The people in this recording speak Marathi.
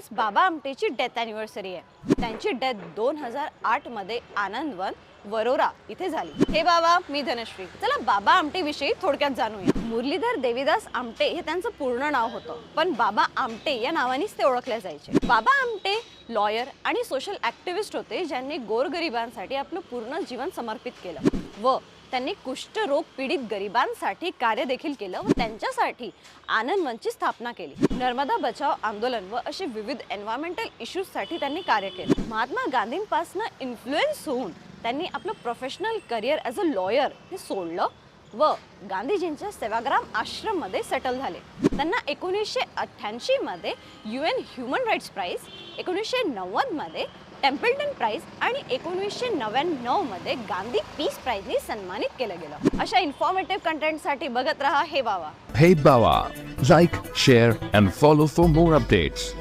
आज बाबा आमटेची डेथ अॅनिव्हर्सरी आहे. त्यांची डेथ दोन हजार आठमध्ये आनंदवन वरोरा इथे झाली. हे बाबा मी धनश्री. चला बाबा आमटे विषयी थोडक्यात जाणूया. मुरलीधर देवीदास आमटे हे त्यांचं पूर्ण नाव होतं. पण बाबा आमटे या नावानेच ते ओळखले जायचे. बाबा आमटे लॉयर आणि सोशल ऍक्टिव्हिस्ट होते ज्यांनी गोरगरिबांसाठी आपलं पूर्ण जीवन समर्पित केलं. व त्यांनी कुष्ठरोग पीडित गरिबांसाठी कार्य देखील केलं व त्यांच्यासाठी आनंदवनची स्थापना केली. नर्मदा बचाव आंदोलन व असे विविध एन्व्हायरमेंटल इश्यूजसाठी त्यांनी कार्य केलं. महात्मा गांधींपासून इन्फ्लुएन्स होऊन त्यांनी आपलं professional career as a lawyer हे सोडलं व गांधीजींच्या सेवाग्राम आश्रममध्ये सेटल झाले. त्यांना एकोणीसशे अठ्ठ्याऐंशीमध्ये U N human rights prize एकोणीसशे नव्वदमध्ये टेम्पल्टन प्राईज आणि एकोणीसशे नव्याण्णवमध्ये गांधी पीस प्राईजने सन्मानित केलं गेलं. अशा इन्फॉर्मेटिव्ह कंटेंटसाठी बघत रहा हे बाबा. हे बावा like share and follow for more updates